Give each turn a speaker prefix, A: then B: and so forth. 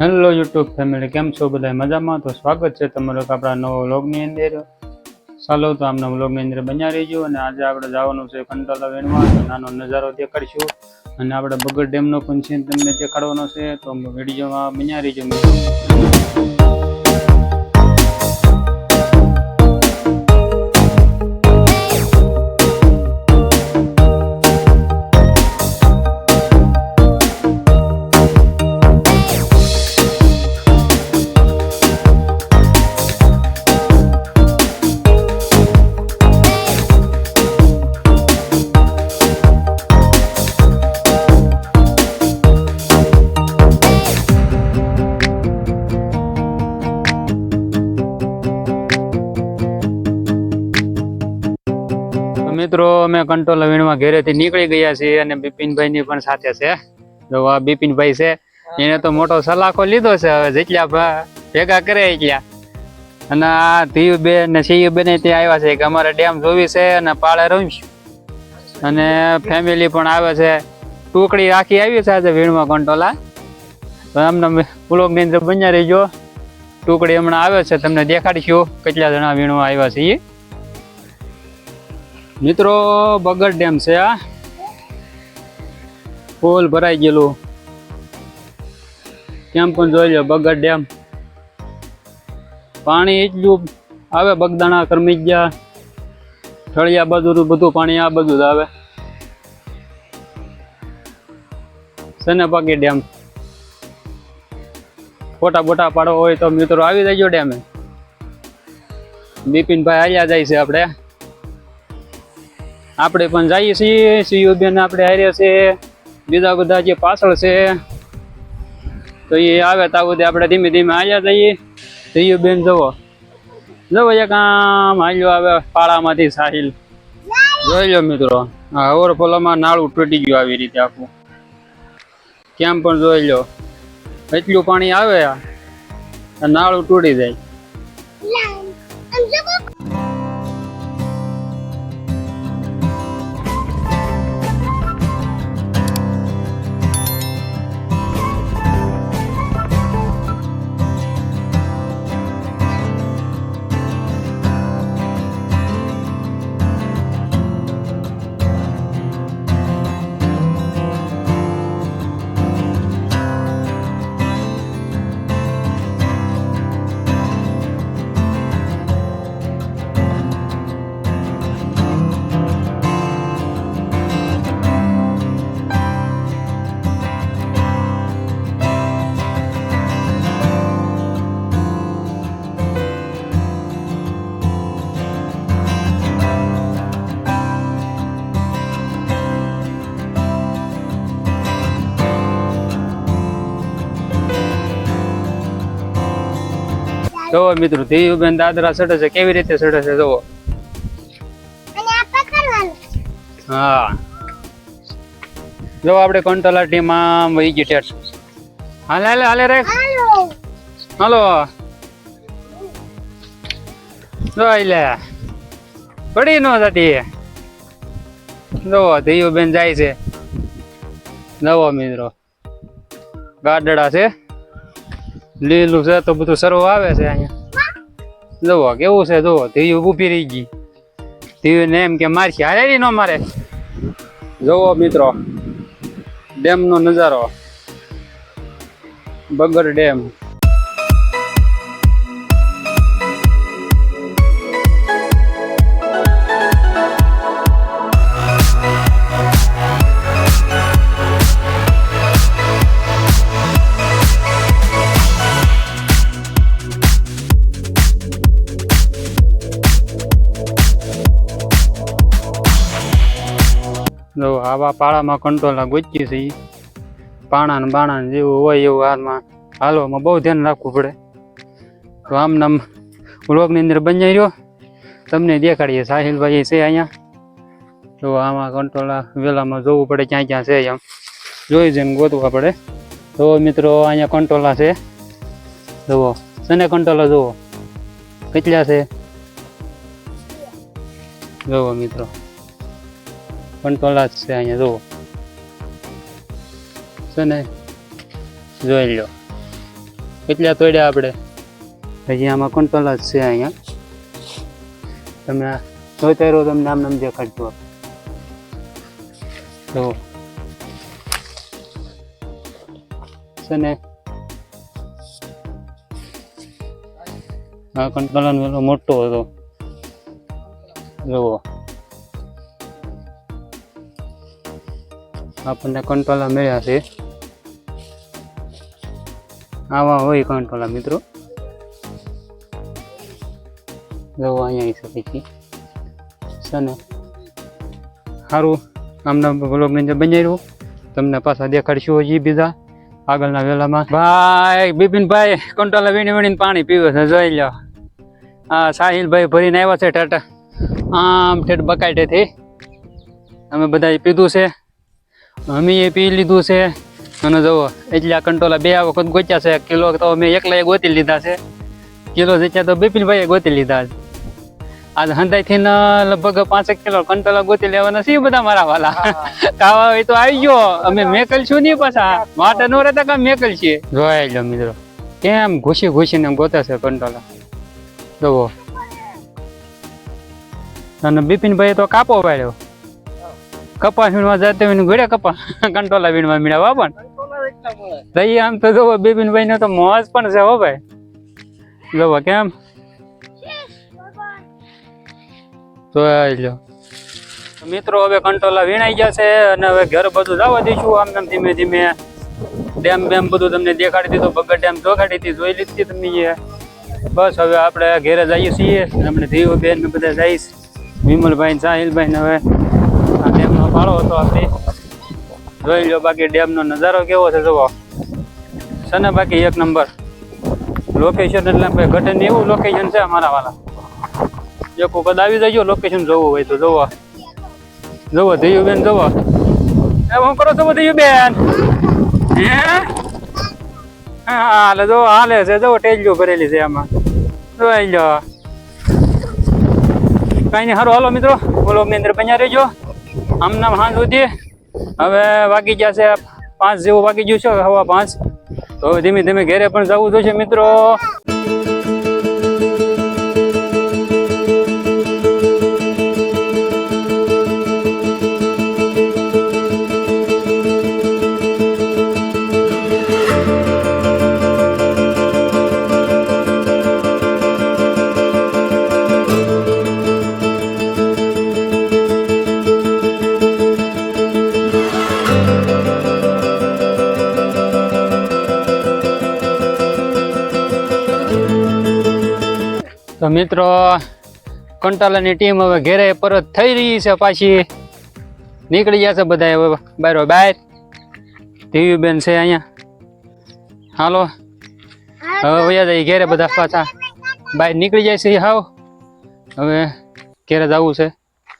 A: Hello YouTube family, કેમ છો બધા મજામાં? તો સ્વાગત છે તમારું આપણા નવો વ્લોગની અંદર. ચાલો તો આમના વ્લોગની અંદર બન્યા રહીજો અને આજે આપણે જવાનું છે કંટાલા વેણમાં નાનો નજારો દેખાડશું. અને આપણે બગડ ડેમનો પણ સીન તમને દેખાડવાનો છે. તો વિડીયોમાં બન્યા રહીજો મિત્રો, અમે કંટ્રોલ વીણમાં ઘરેથી નીકળી ગયા છીએ અને બિપિનભાઈ ની પણ સાથે છે. તો આ બિપિનભાઈ છે, એને તો મોટો સલાખો લીધો છે હવે, જેટલા ભેગા કરે એટલા અને આ ધીયુબેન ને સિયુબેન ત્યાં આવ્યા છે કે અમારે ડેમ જોવી છે અને પાળે રમીશું. અને ફેમિલી પણ આવે છે. ટુકડી રાખી આવી છે આજે વીણમાં કંટોલા તો એમને પુલોકની અંદર બન્યા રહીજો. ટુકડી હમણાં આવે છે, તમને દેખાડીશું કેટલા જણા વીણવા આવ્યા છે ઈ. મિત્રો બગડ ડેમ છે આ. ફૂલ ભરાઈ ગયેલું. કેમ પણ જોઈ લો બગડ ડેમ. પાણી એટલું આવે, બગદાણા કરમી ગયા. ઠળિયા બાજુ બધું પાણી આ બધું જ આવે. સને પાકી ડેમ? ફોટા બોટા પાડો હોય તો મિત્રો, આવી જજો ડેમે. બિપિનભાઈ હાલ્યા જાય છે આપણે. આપણે પણ જઈએ છીએ. સીયુબેન આપણે હારે છે. બીજા બધા જે પાછળ છે, તો એ આવે ત્યાં સુધી આપણે ધીમે ધીમે આવ્યા જઈએ. સીયુબેન જવો જવો એક આમ હાલ્યો આવે પાળામાંથી સાહિલ. જોઈ લો મિત્રો ઓવરફ્લોમાં નાળું તૂટી ગયું આવી રીતે આખું. કેમ પણ જોઈ લો. એટલું પાણી આવે નાળું તૂટી જાય. જોવો મિત્રો ધીયુબેન દાદરા ચડે છે કેવી રીતે ચડે છે જોવો હા. જો આપણે કંટોલા ટીમ આમ વહી ગઈ ટેટ હાલે હાલે હાલે રે. હાલો. જો લે પડી ન જતી. જોવો ધીયુબેન જાય છે. નવો મિત્રો. ગાડડા છે. લીલું છે તો બધું સરો આવે છે અહીંયા. જુઓ, કેવું છે, જુઓ, ધીયું ઊભી રહી ગઈ. ધીયું ને એમ કે મારશે હારે નો મારે. જુઓ મિત્રો ડેમ નો નજારો. બગર ડેમ. જો આવા પાળામાં કંટોલા ગોચી છે પાણા ને બાણા ને જેવું હોય એવું હાલમાં. હાલવામાં બહુ ધ્યાન રાખવું પડે. તો આમ નામ વ્લોગની અંદર બની રહ્યો. તમને દેખાડીએ સાહિલભાઈ છે અહીંયા. તો આમાં કંટોલા વેલામાં જોવું પડે ક્યાં ક્યાં છે એમ. જોઈ જઈને ગોતવા પડે. તો મિત્રો, અહીંયા કંટોલા છે. જુઓ, શને કંટોલા જુઓ? કેટલા છે? જુઓ મિત્રો. કંટોલા જ છે અહીંયા, જુઓ. છે ને? જોઈ લો. કેટલા તોડ્યા આપણે? હજી આમાં કંટ્રોલ જ છે અહીંયા. તમે જોતા રહો તમને આમ નામ દેખાડતો તો છે ને? આ પેલો મોટો હતો. જુઓ. આપણને કંટ્રોલર મળ્યા છે. આવા હોય કંટ્રોલા મિત્રો. જવું અહીંયા આવી શકે છે. છે ને સારું આમના બ્લોગની અંદર બનાવ્યું તમને પાછા દેખાડશું હજી બીજા આગળના વેલામાં. ભાઈ, બિપિનભાઈ કંટ્રોલર વીણી વીણીને પાણી પીવે છે, જોઈ લો હા સાહિલભાઈ ભરીને આવ્યા છે ટાટા આમ ઠેઠ બકાઈટેથી અમે બધાએ પીધું છે. અમે એ પી લીધું છે. અને જુઓ એટલે કંટોલા બે વખત ગોચ્યા છે. કિલો તો અમે એકલા ગોતી લીધા છે. કિલો જેટલા તો બિપિનભાઈએ ગોતી લીધા છે. આજ હંધાઈથી લગભગ પાંચેક કિલો કંટોલા ગોતી લેવાના છે બધા મારા વાલા. કાવા હોય તો આવી ગયો. અમે મેકલ છું નહીં પાછા. માટે નો રહેતા કામ મેકલ છીએ જોઈ લો મિત્રો. કેમ ઘૂસી ઘૂસીને ગોતે છે કંટોલા. જુઓ. અને બિપિનભાઈ તો કાપો વાળ્યો. કપાસ વીણવા જતે હોય ઘોડે કપાસ કંટોલા વીણવા મીડા પણ. દઈ આમ તો જોવો બિપિનભાઈ ને તો મોજ પણ છે હો ભાઈ. જોવો કેમ? તો લો મિત્રો હવે કંટોલા વીણાઈ ગયા છે અને હવે ઘર બધું જવા દઈશું. આમ ધીમે ધીમે ડેમ બેમ બધું તમને દેખાડી દીધું બગર ડેમ દેખાડી હતી જોઈ લીધી તમે બસ હવે આપણે ઘરે જઈએ છીએ. આપણે ધીવ બેન બધા જઈશ વિમલભાઈ સાહિલભાઈ ને હવે ફાળો હતો આપણે જોઈ લો બાકી ડેમનો નજારો કેવો છે, જુઓ. છે ને બાકી એક નંબર. લોકેશન એટલે ભાઈ ઘટન એવું લોકેશન છે અમારા વાળા. એક વખત આવી જજો લોકેશન જોવું હોય તો જોવો જોવો બેન જોવો એ હું કરો છો બેન હે? હા, હાલે જો હાલે છે જો ટેલિયો ભરેલી છે આમાં. જોઈ લો. કઈ નહીં સારું હાલો મિત્રો. બોલો અંદર બન્યા રહેજો. આમ નામ હાંજ સુધી. હવે વાગી જશે પાંચ જેવું વાગી ગયું છે, હવા પાંચ. તો ધીમે ધીમે ઘરે પણ જવું જોઈએ મિત્રો. તો મિત્રો કંટાલાની ટીમ હવે ઘેરે પરત થઈ રહી છે પાછી. નીકળી ગયા છે બધા હવે બારો બાર ટીવી બેન છે અહીંયા. હાલો. હવે વયા જાય ઘેરે બધા પાછા. બહાર નીકળી જાય છે હાવ. હવે ઘેરે જવું છે.